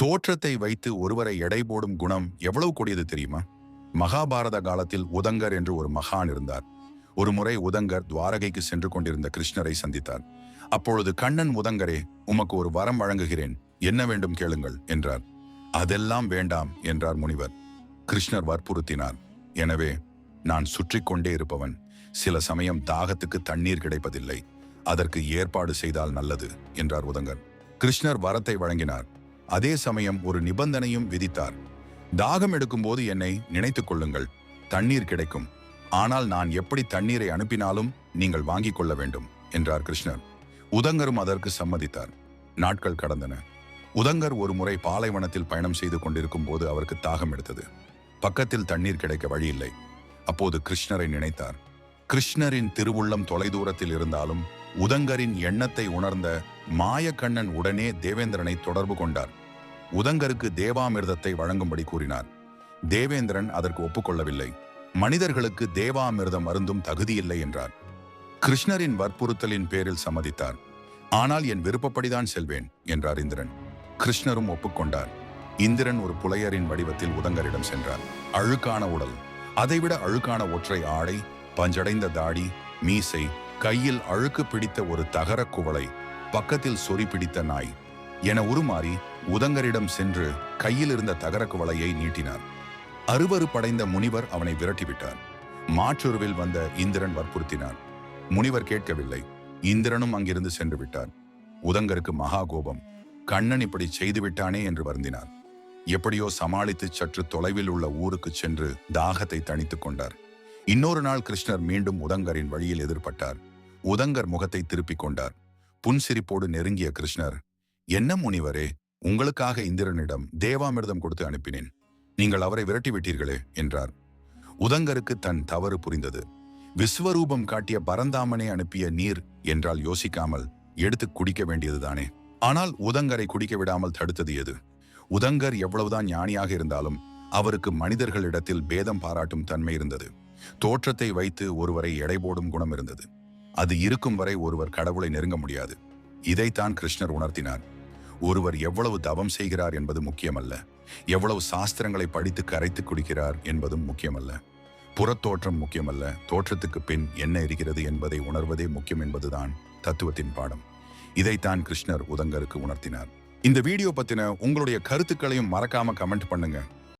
தோற்றத்தை வைத்து ஒருவரை எடை போடும் குணம் எவ்வளவு கொடியது தெரியுமா? மகாபாரத காலத்தில் உதங்கர் என்று ஒரு மகான் இருந்தார். ஒரு முறை உதங்கர் துவாரகைக்கு சென்று கொண்டிருந்த கிருஷ்ணரை சந்தித்தார். அப்பொழுது கண்ணன் உதங்கரே உமக்கு ஒரு வரம் வழங்குகிறேன். என்ன வேண்டும் கேளுங்கள் என்றார். அதெல்லாம் வேண்டாம் என்றார் முனிவர். கிருஷ்ணர் வற்புறுத்தினார். எனவே நான் சுற்றி கொண்டே இருப்பவன். சில சமயம் தாகத்துக்கு தண்ணீர் கிடைப்பதில்லை. அதற்கு ஏற்பாடு செய்தால் நல்லது என்றார் உதங்கர். கிருஷ்ணர் வரத்தை வழங்கினார். அதே சமயம் ஒரு நிபந்தனையும் விதித்தார். தாகம் எடுக்கும்போது என்னை நினைத்துக் கொள்ளுங்கள். தண்ணீர் கிடைக்கும். ஆனால் நான் எப்படி தண்ணீரை அனுப்பினாலும் நீங்கள் வாங்கிக் கொள்ள வேண்டும் என்றார் கிருஷ்ணர். உதங்கரும் அதற்கு சம்மதித்தார். நாட்கள் கடந்தன. உதங்கர் ஒரு முறை பாலைவனத்தில் பயணம் செய்து கொண்டிருக்கும் போது அவருக்கு தாகம் எடுத்தது. பக்கத்தில் தண்ணீர் கிடைக்க வழியில்லை. அப்போது கிருஷ்ணரை நினைத்தார். கிருஷ்ணரின் திருவுள்ளம் தொலைதூரத்தில் இருந்தாலும் உதங்கரின் எண்ணத்தை உணர்ந்த மாயக்கண்ணன் உடனே தேவேந்திரனை தொடர்பு கொண்டார். உதங்கருக்கு தேவாமிர்தத்தை வழங்கும்படி கூறினார். தேவேந்திரன் அதற்கு ஒப்புக்கொள்ளவில்லை. மனிதர்களுக்கு தேவாமிர்தம் அருந்தும் தகுதியில்லை என்றார். கிருஷ்ணரின் வற்புறுத்தலின் பேரில் சம்மதித்தார். ஆனால் என் விருப்பப்படிதான் செல்வேன் என்றார் இந்திரன். கிருஷ்ணரும் ஒப்புக்கொண்டார். இந்திரன் ஒரு புலையரின் வடிவத்தில் உதங்கரிடம் சென்றார். அழுக்கான உடல். அதைவிட அழுக்கான ஒற்றை ஆடை பஞ்சடைந்த தாடி மீசை கையில் அழுக்கு பிடித்த ஒரு தகர குவளை பக்கத்தில் சொறி பிடித்த நாய் என உருமாறி உதங்கரிடம் சென்று கையில் இருந்த தகர குவளையை நீட்டினார் அருவருப்படைந்த முனிவர் அவனை விரட்டிவிட்டார் மாற்றுருவில் வந்த இந்திரன் வற்புறுத்தினார் முனிவர் கேட்கவில்லை. இந்திரனும் அங்கிருந்து சென்று விட்டார் உதங்கருக்கு மகா கோபம் கண்ணன் இப்படி செய்துவிட்டானே என்று வருந்தினார் எப்படியோ சமாளித்து சற்று தொலைவில் உள்ள ஊருக்கு சென்று தாகத்தை தணித்துக் கொண்டார். இன்னொரு நாள் கிருஷ்ணர் மீண்டும் உதங்கரின் வழியில் எதிர்பட்டார். உதங்கர் முகத்தை திருப்பிக் கொண்டார். புன்சிரிப்போடு நெருங்கிய கிருஷ்ணர் என்ன முனிவரே உங்களுக்காக இந்திரனிடம் தேவாமிர்தம் கொடுத்து அனுப்பினேன். நீங்கள் அவரை விரட்டிவிட்டீர்களே என்றார். உதங்கருக்கு தன் தவறு புரிந்தது. விஸ்வரூபம் காட்டிய பரந்தாமனை அனுப்பிய நீர் என்றால் யோசிக்காமல் எடுத்து குடிக்க வேண்டியதுதானே? ஆனால் உதங்கரை குடிக்க விடாமல் தடுத்தது எது? உதங்கர் எவ்வளவுதான் ஞானியாக இருந்தாலும் அவருக்கு மனிதர்களிடத்தில் பேதம் பாராட்டும் தன்மை இருந்தது. தோற்றத்தை வைத்து ஒருவரை எடை போடும் குணம் இருந்தது. அது இருக்கும் வரை ஒருவர் கடவுளை நெருங்க முடியாது. இதைத்தான் கிருஷ்ணர் உணர்த்தினார். ஒருவர் எவ்வளவு தவம் செய்கிறார் என்பது முக்கியமல்ல. எவ்வளவு சாஸ்திரங்களை படித்து கரைத்து குடிக்கிறார் என்பதும் முக்கியமல்ல. புறத்தோற்றம் முக்கியமல்ல. தோற்றத்துக்கு பின் என்ன இருக்கிறது என்பதை உணர்வதே முக்கியம் என்பதுதான் தத்துவத்தின் பாடம். இதைத்தான் கிருஷ்ணர் உதங்கருக்கு உணர்த்தினார். இந்த வீடியோ பத்தின உங்களுடைய கருத்துக்களையும் மறக்காம கமெண்ட் பண்ணுங்க.